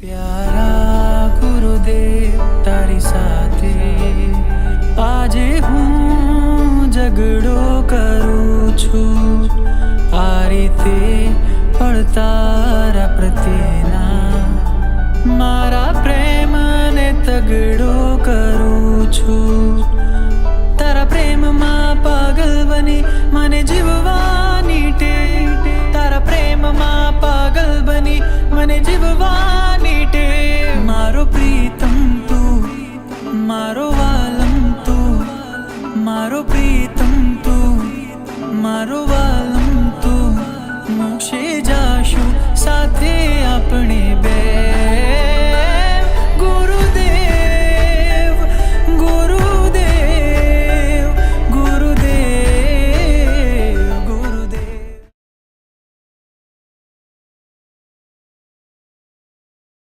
પ્યારા ગુરુદેવ તારી સાથે આજે હું ઝઘડો કરું છું આ રીતે પડતારા પ્રત્યેના મારા પ્રેમને તગડો કરું છું તારા પ્રેમમાં પાગલ બની મને જીવવાની ટેવ તારા પ્રેમમાં પાગલ બની મને જીવવાની મારો વાલમ તું મારો પ્રીતમ તું મારો વાલમ તું મોક્ષે જાશું સાથે આપણે.